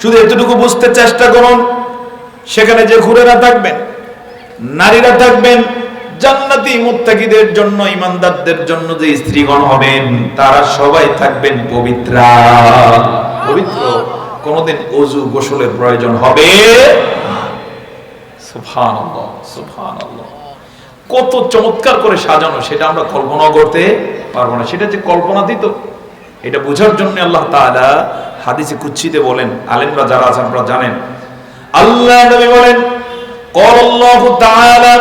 শুধু এতটুকু বুঝতে চেষ্টা করুন, সেখানে যে ঘুরেরা থাকবেন, নারীরা থাকবেন, জান্নাতি মুত্তাকিদের জন্য ইমানদারদের জন্য যে স্ত্রীগণ হবেন, তারা সবাই থাকবেন পবিত্রা। পবিত্র, কোনদিন অজু গোসলের প্রয়োজন হবে সুবহানাল্লাহ সুবহানাল্লাহ। কত চমৎকার করে সাজানো, সেটা আমরা কল্পনা করতে পারব না। সেটা যে কল্পনাতীত এটা বোঝার জন্য আল্লাহ তাআলা হাদিসে কুচ্ছিতে বলেন, আলেমরা যারা আছে আপনারা জানেন। আল্লাহ নবী বলেন আল্লাহু তাআলা,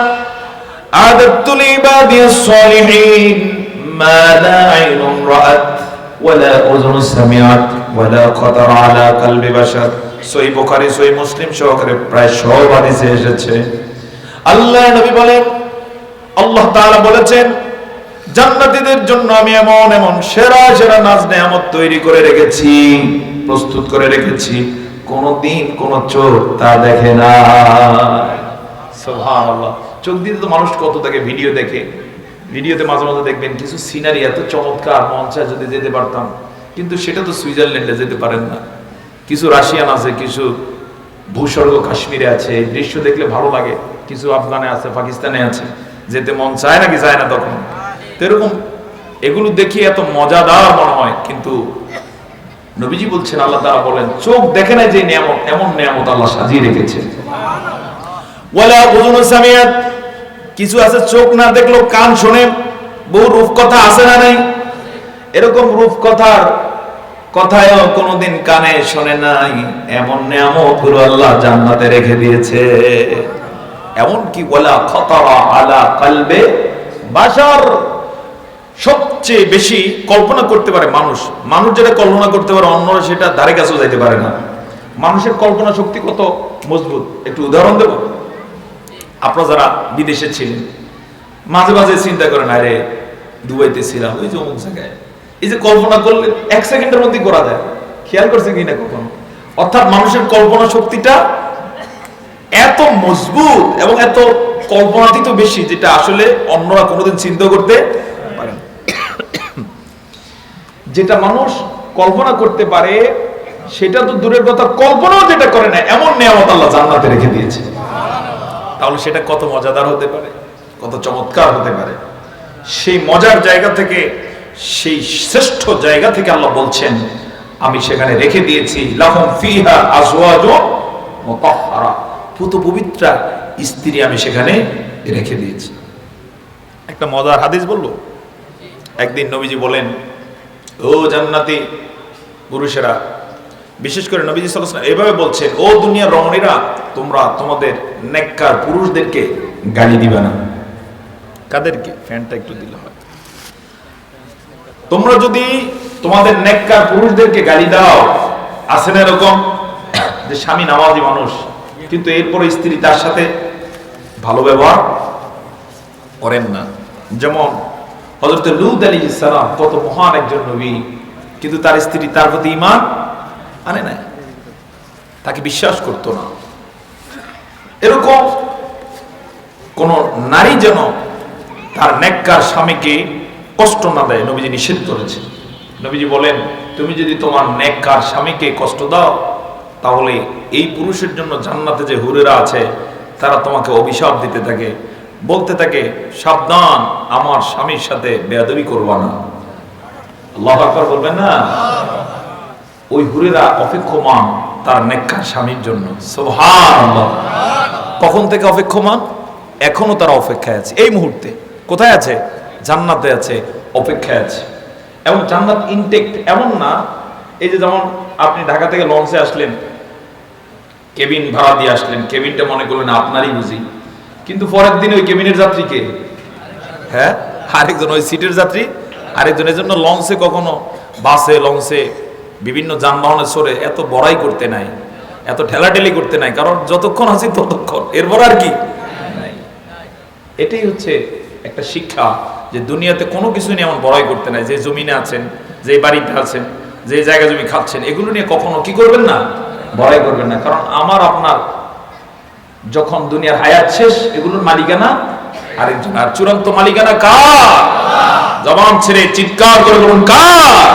আদাতুল ইবাদিস সলিহিন মা লা আইনুন রাআত ওয়ালা উযুন সামিআত ওয়ালা খাতার আলা কলবি বাশার। সহি বুখারী, সহি মুসলিম সহকারে প্রায় সব হাদিসে এসেছে। আল্লাহ নবী বলেন, আল্লাহ তাআলা বলেছেন জান্নাতীদের জন্য আমি এমন এমন সেরা সেরা নাজ নেয়ামত তৈরি করে রেখেছি, প্রস্তুত করে রেখেছি। কোনদিন কোন চোখ তা দেখে না। চোখ দিয়ে তো মানুষ কত দেখে, ভিডিও দেখে। ভিডিওতে মাঝে মাঝে দেখবেন, কিছু সিনারি এত চমৎকার চায় যদি যেতে পারতাম। কিন্তু সেটা তো সুইজারল্যান্ডে যেতে পারেন না। কিছু রাশিয়ান আছে, কিছু ভূস্বর্গ কাশ্মীরে আছে দৃশ্য দেখলে ভালো লাগে। কিছু আফগানে আছে, পাকিস্তানে আছে, যেতে মন চায় নাকি চায় না তখন? তো এরকম এগুলো দেখি এত মজাদার মনে হয়, কিন্তু নবীজি বলছেন, আল্লাহ তারা বলেন, চোখ দেখে না যে নিয়ামত, এমন নিয়ামত আল্লাহ সাজিয়ে রেখেছে কিছু আছে চোখ না দেখলেও কান শোনে, বহু রূপ কথা আছে না নাই? এরকম রূপকথার কথায়ও কোনোদিন কানে শোনে নাই, এমন নিয়ামতগুলো আল্লাহ জান্নাতে রেখে দিয়েছে। এমন কি ওয়ালা খতরা আলা কলবে বাশার সবচেয়ে বেশি কল্পনা করতে পারে মানুষ। মানুষ যেটা কল্পনা করতে পারে, অন্যরা সেটা ধারে কাছেও যাইতে পারে না। মানুষের কল্পনা শক্তি কত মজবুত? একটু উদাহরণ দেব? আপনারা যারা বিদেশে ছিলেন, মাঝে মাঝে চিন্তা করেন, আরে, দুবাইতে ছিলাম ওই যে অমুক জায়গায়। এই যে কল্পনা করলে এক সেকেন্ডের মধ্যে করা যায়। খেয়াল করছে কিনা কখনো? অর্থাৎ মানুষের কল্পনা শক্তিটা এত মজবুত এবং এত কল্পনাতীত বেশি, যেটা আসলে অন্যরা কোনোদিন চিন্তা করতে না। যেটা মানুষ কল্পনা করতে পারে, সেটা তো দূরের কথা, কল্পনাও যেটা করে না, এমন নিয়ামত আল্লাহ জান্নাতে রেখে দিয়েছে। তাহলে সেটা কত মজাদার হতে পারে, কত চমৎকার হতে পারে। সেই মজার জায়গা থেকে, সেই শ্রেষ্ঠ জায়গা থেকে আল্লাহ বলছেন, আমি সেখানে রেখে দিয়েছি, লাহুম স্ত্রী আমি সেখানে রেখে দিয়েছি। একটা মজার হাদিস বলব? একদিন নবীজি বলেন ও জান্নাতি পুরুষেরা, বিশেষ করে নবীজি সাল্লাল্লাহু এভাবে বলছেন, ও দুনিয়ার রমণীরা, তোমরা তোমাদের নেককার পুরুষদেরকে গালি দিবে না। কাদেরকে? ফ্যানটা একটু দিলে হয়। তোমরা যদি তোমাদের নেককার পুরুষদেরকে গালি দাও, আছে না এরকম? যে স্বামী নামাজি মানুষ, কিন্তু এরপরে স্ত্রী তার সাথে ভালো ব্যবহার করেন না। যেমন হজরত লুদ আলী ইসলাম কত মহান একজন নবী, কিন্তু তার স্ত্রী তার প্রতি ইমান আনে নাই। তাকে বিশ্বাস করতো না। এরকম কোন নারী যেন তার নেককার স্বামীকে কষ্ট না দেয়, নবীজি নিষেধ করেছে নবীজি বলেন, তুমি যদি তোমার নেককার স্বামীকে কষ্ট দাও, তাহলে এই পুরুষের জন্য জান্নাতে যে হুরেরা আছে, তারা তোমাকে অভিশাপ দিতে থাকে। বলতে থাকে, সাবধান, আমার স্বামীর সাথে বেয়াদবি করবা না। আকবার বলবেন না? ওই হুরেরা অপেক্ষমান তার নেককার স্বামীর জন্য। কখন থেকে অপেক্ষমান? এখনও তারা অপেক্ষায় আছে। এই মুহূর্তে। কোথায় আছে? জান্নাতে আছে, অপেক্ষায় আছে। এবং জান্নাত ইনটেক্ট এমন না, এই যে যেমন আপনি ঢাকা থেকে লঞ্চে আসলেন, কেবিন ভাড়া দিয়ে আসলেন, কেবিনটা মনে করলেন আপনারই বুঝি। কিন্তু পরের দিন ওই কেবিনের যাত্রীকে হ্যাঁ? আরেকজন, ওই সিটের যাত্রী? আরেকজনের জন্য লঞ্চে কখনো, বাসে, লঞ্চে, বিভিন্ন যানবাহনে সরে এত বড়াই করতে নাই, এত ঠেলাঠেলি করতে নাই, কারণ যতক্ষণ আছি ততক্ষণ। এরপর আর কি? এটাই হচ্ছে একটা শিক্ষা যে দুনিয়াতে কোনো কিছু নিয়ে এমন বড়াই করতে নাই, যে জমিনে আছেন, যে বাড়িতে আছেন, যে জায়গা জমি খাচ্ছেন, এগুলো নিয়ে কখনো কি করবেন না? বড়াই করবেন না। কারণ আমার, আপনার যখন দুনিয়ার হায়াত শেষ, এগুলোর মালিকানা আরেকজন। আর চূড়ান্ত মালিকানা কার? জবান ছেড়ে চিৎকার করে বলুন, কার?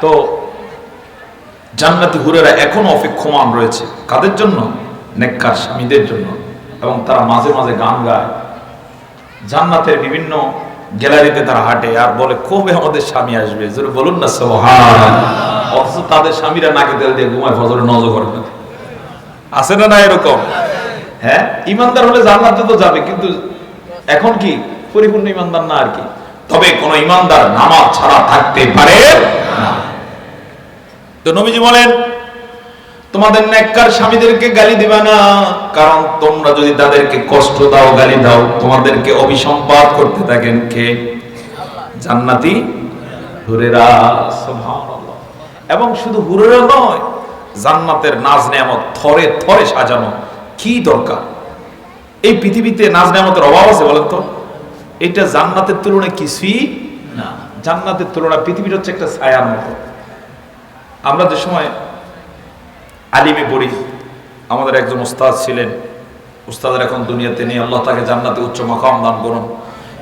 তো জান্নাতি হুরেরা এখনও অপেক্ষমান রয়েছে। কাদের জন্য? নেককার স্বামীদের জন্য। এবং তারা মাঝে মাঝে গান গায়। জান্নাতের বিভিন্ন গ্যালারিতে তারা হাঁটে আর বলে, কবে আমাদের স্বামী আসবে? জোরে বলুন না সোহান অথচ তাদের স্বামীরা নাকে তেল দিয়ে ঘুমায় ফজরে নজর করে না। আছে না না এরকম? হ্যাঁ? ইমানদার হলে জান্নাতে তো যাবে, কিন্তু এখন কি? পরিপূর্ণ ইমানদার না আর কি? তবে কোন ইমানদার নামাজ ছাড়া থাকতে পারে তো নবীজি বলেন, তোমাদের নেককার স্বামীদেরকে গালি দিবে না, কারণ তোমরা যদি তাদেরকে কষ্ট দাও, গালি দাও, তোমাদেরকে অভিসম্পাদ করতে থাকেন কে? জান্নাতি হুরেরা এবং শুধু হুরেরা নয়, জান্নাতের নাজ নেয়ামত থরে থরে সাজানো কি দরকার? এই পৃথিবীতে নাজ নেয়ামতের অভাব আছে বলেন তো? এটা জান্নাতের তুলনায় কিছুই না। জান্নাতের তুলনায় পৃথিবীর হচ্ছে একটা ছায়ার মতো। আমরা যে সময় আলিমে পড়ি, আমাদের একজন উস্তাদ ছিলেন। উস্তাদের এখন দুনিয়াতে নেই, আল্লাহ তাকে জান্নাতে উচ্চ মাকাম দান করুন।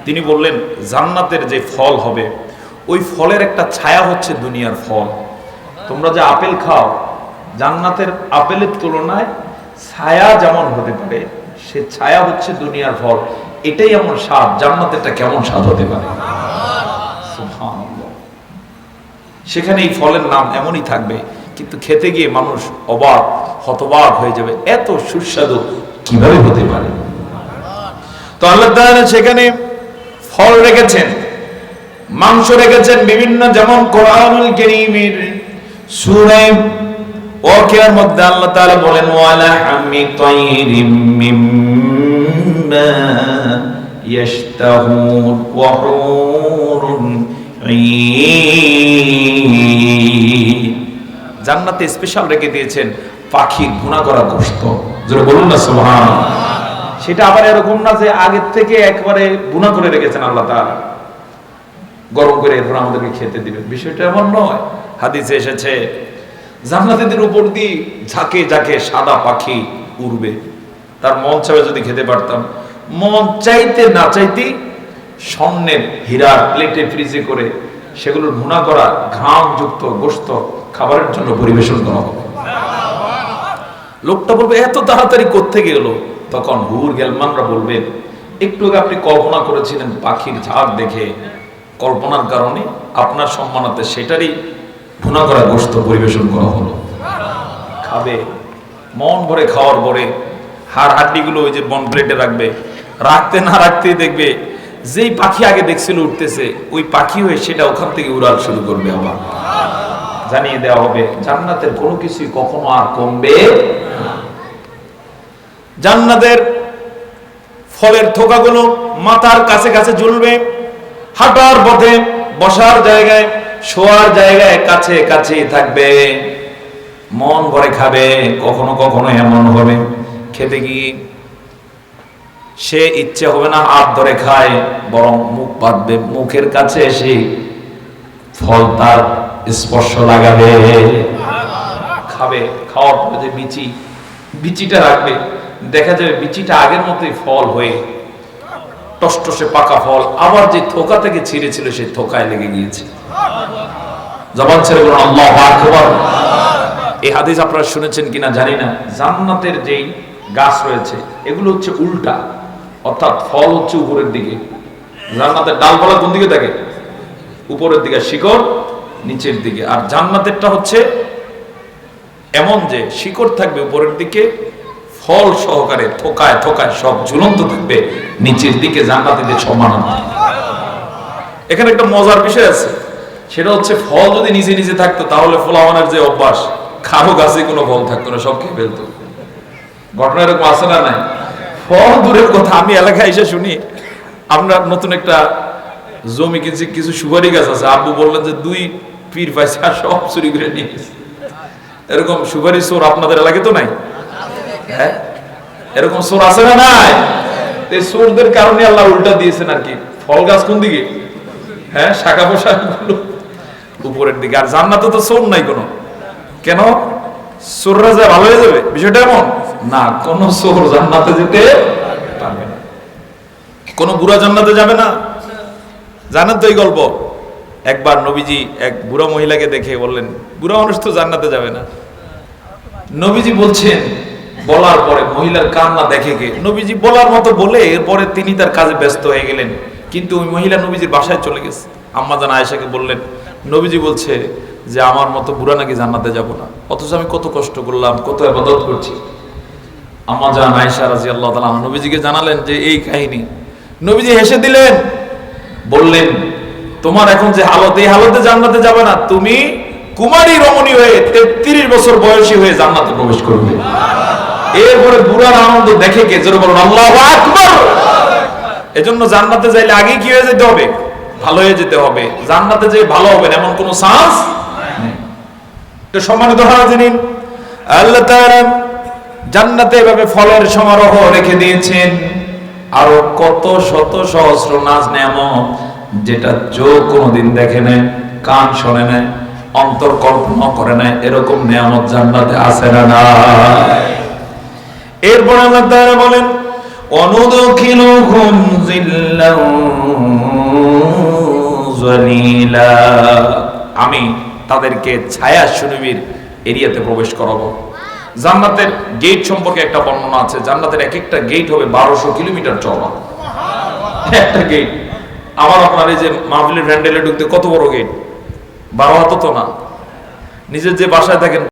তিনি বললেন, জান্নাতের যে ফল হবে, ওই ফলের একটা ছায়া হচ্ছে দুনিয়ার ফল। তোমরা যে আপেল খাও, জান্নাতের আপেলের তুলনায় ছায়া যেমন হতে পারে, সে ছায়া হচ্ছে দুনিয়ার ফল এটাই এমন স্বাদ, জান্নাতেরটা কেমন স্বাদ হতে পারে? সেখানে এই ফলের নাম এমনই থাকবে, কিন্তু খেতে গিয়ে মানুষ অবাক, হতবাক হয়ে যাবে। এত সুস্বাদু কীভাবে হতে পারে? তো আল্লাহ সেখানে ফল রেখেছেন, মাংস রেখেছেন, বিভিন্ন যেমন কোরআনুল কারীমের সূরা ওয়াকিয়ার মধ্যে আল্লাহ তাআলা বলেন, ওয়ালা হামি তাইরিম জান্নাতে স্পেশাল রেখে দিয়েছেন পাখি গুণা করা গোশত। যেটা বলুন না সুবহান সেটা আবার এরকম না যে আগের থেকে একবারে গুণা করে রেখেছেন আল্লাহ তাআলা। গরম করে এরপর আমাদেরকে খেতে দিবেন। বিষয়টা এমন নয়। হাদিসে এসেছে জান্নাতীদের উপর দিয়ে ঝাঁকে ঝাঁকে সাদা পাখি উড়বে। তার মন চাবে যদি খেতে পারতাম। মন চাইতে না চাইতে স্বর্ণের হীরার প্লেটে ফ্রিজে করে সেগুলোর ভুনা করা ঘামযুক্ত গোস্ত খাবারের জন্য পরিবেশন করা হবে। লোকটা বলবে, এত তাড়াতাড়ি করতে গেল তখন হুর গেলমানরা বলবেন একটু আগে আপনি কল্পনা করেছিলেন পাখির ঝাঁক দেখে। কল্পনার কারণে আপনার সম্মানাতে সেটারই ভুনা করা গোস্ত পরিবেশন করা হলো। খাবে। মন ভরে খাওয়ার পরে হাড় হাড্ডিগুলো ওই যে বন প্লেটে রাখবে। রাখতে না রাখতেই দেখবে যেই পাখি আগে দেখছিল উঠতেছে, ওই পাখি হয়ে সেটা ওখান থেকে উড়াল শুরু করবে আবার। জানিয়ে দেওয়া হবে, জান্নাতের কোনো কিছুই কখনো আর কমবে জান্নাতের ফলের থোকাগুলো মাথার কাছে কাছে ঝুলবে, হাঁটার পথে বসার জায়গায় শোয়ার জায়গায় কাছে কাছে থাকবে। মন ভরে খাবে, কখনো কখনো এমন হবে। খেতে গিয়ে সে ইচ্ছে হবে না হাত ধরে খায়, বরং মুখ বাঁধবে। মুখের কাছে এসে ফল তার স্পর্শ লাগাবে। খাবে, খাওয়ার পরে যে বিচি, বিচিটা রাখবে। দেখা যাবে বিচিটা আগের মতোই ফল হয়ে টসটসে পাকা ফল, আবার যে থোকা থেকে ছিঁড়েছিল, সেই থোকায় লেগে গিয়েছে। জবান ছেড়ে বলুন, আল্লাহ আকবার। এই হাদিস আপনারা শুনেছেন কিনা জানি না। জান্নাতের যেই গাছ রয়েছে, এগুলো হচ্ছে উল্টা। অর্থাৎ ফল হচ্ছে উপরের দিকে। জান্নাতের ডালপালা কোন দিকে থাকে উপরের দিকে, শিকড় নিচের দিকে। আর জান্নাতেরটা হচ্ছে এমন যে শিকড় থাকবে উপরের দিকে, ফল সহকারে থোকায় থোকায় সব ঝুলন্ত থাকবে, নিচের দিকে জান্নাতীদের সম্মান এখানে একটা মজার বিষয় আছে। সেটা হচ্ছে ফল যদি নিজে নিচে থাকতো, তাহলে ফলাওয়ানের যে অভ্যাস, কারও গাছে কোনো ফল থাকতো না, সব খেয়ে ফেলতো। ঘটনা এরকম আছে না নাই? ফল দূরের কথা, আমি এলাকায় এসে শুনি, আমরা নতুন একটা জমি কিনছি, কিছু সুপারি গাছ আছে। আব্বু বললেন যে, দুই পীর পাইছে আর সব চুরি করে নিয়ে এরকম সুপারি চোর আপনাদের এলাকায় তো নাই? হ্যাঁ? এরকম চোর আছে না নাই? এই চোরদের কারণে আল্লাহ উল্টা দিয়েছেন আর কি। ফল গাছ কোন দিকে? হ্যাঁ শাখা পোশাক উপরের দিকে। আর জান্নাতে তো চোর নাই কোনো। কেন? চোররা যায় ভালো হয়ে যাবে, বিষয়টা এমন? না, কোন চোর জান্নাতে যেতে পারবে না। কোন বুড়া জান্নাতে যাবে না। জানেন তো এই গল্প? একবার নবীজি এক বুড়া মহিলাকে দেখে বললেন, বুড়া মানুষ তো জান্নাতে যাবে না। নবীজি বলছেন, বলার পরে মহিলার কান্না দেখে কে? নবীজি বলার মতো বলে এরপরে তিনি তার কাজে ব্যস্ত হয়ে গেলেন। কিন্তু ওই মহিলা নবীজির বাসায় চলে গেছে। আম্মা জান আয়েশাকে বললেন নবীজি বলছে যে, আমার মতো বুড়া নাকি জান্নাতে যাব না। অথচ আমি কত কষ্ট করলাম, কত আবাদত করছি। আম্মা জান আয়েশা রাজি আল্লাহ তালা নবীজিকে জানালেন যে, এই কাহিনী। নবীজি হেসে দিলেন, বললেন, তোমার এখন যে হালত, এই হালতে জান্নাতে যাবে না। তুমি কুমারী রমণী হয়ে তেত্রিশ বছর বয়সী হয়ে জান্নাতে প্রবেশ করবে। এরপরে বুড়ার আনন্দ দেখে কে? জোরে বলুন, আল্লাহ এজন্য জান্নাতে যাইলে আগে কি হয়ে যেতে হবে? ভালো হয়ে যেতে হবে। জান্নাতে যে ভালো হবে না, এমন কোনো চান্স তো সম্মানিত হাজিরিন, আল্লাহ তাআলা জান্নাতে এভাবে ফলের সমারোহ রেখে দিয়েছেন। আরও কত শত সহস্র নাচ নেয়ামত যেটা চোখ কোনোদিন দেখে নেয়, কান শোনে নেয়, অন্তর কল্পনা করে নেয়, এরকম নিয়ামত জান্নাতে আছে না নাই। এরপর আল্লাহ তাআলা বলেন অনুদখিলুহুম জিল্লাও আমি তাদেরকে ছায়া সুনিবির এরিয়াতে প্রবেশ করাবো। জান্নাতের গেট সম্পর্কে একটা বর্ণনা আছে। জান্নাতের এক একটা গেট হবে বারোশো কিলোমিটার চলা একটা গেট আমার আপনার এই যে মাহফিলের ভ্যান্ডেলে ঢুকতে কত বড় গেট বারো হাত তো না। নিজের যে বাসায় থাকেন